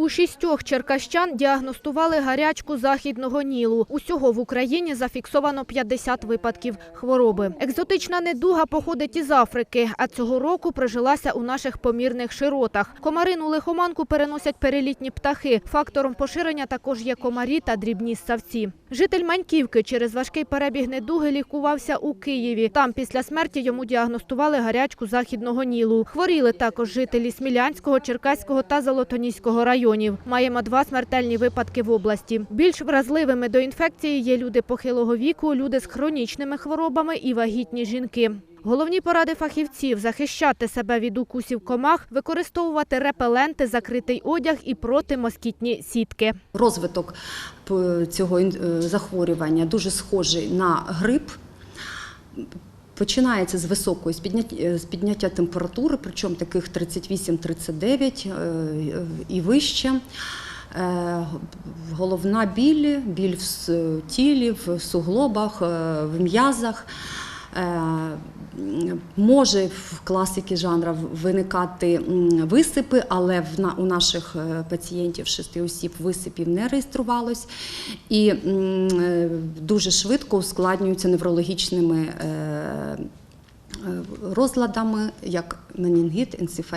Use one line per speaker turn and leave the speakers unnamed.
У шістьох черкащан діагностували гарячку західного Нілу. Усього в Україні зафіксовано 50 випадків хвороби. Екзотична недуга походить із Африки, а цього року прижилася у наших помірних широтах. Комарину лихоманку переносять перелітні птахи. Фактором поширення також є комарі та дрібні ссавці. Житель Маньківки через важкий перебіг недуги лікувався у Києві. Там після смерті йому діагностували гарячку західного Нілу. Хворіли також жителі Смілянського, Черкаського та Золотоніського районів. Маємо два смертельні випадки в області. Більш вразливими до інфекції є люди похилого віку, люди з хронічними хворобами і вагітні жінки. Головні поради фахівців – захищати себе від укусів комах, використовувати репеленти, закритий одяг і протимоскітні сітки.
Розвиток цього е, захворювання дуже схожий на грип. Починається з високої з підняття, з підняття температури, причому таких 38-39 е, е, і вище. Е, Головна біль, біль в тілі, в суглобах, е, в м'язах. Може в класики жанру виникати висипи, але у наших е, пацієнтів шести осіб висипів не реєструвалось і е, дуже швидко ускладнюються неврологічними е, розладами, як менінгіт, енцефаліт.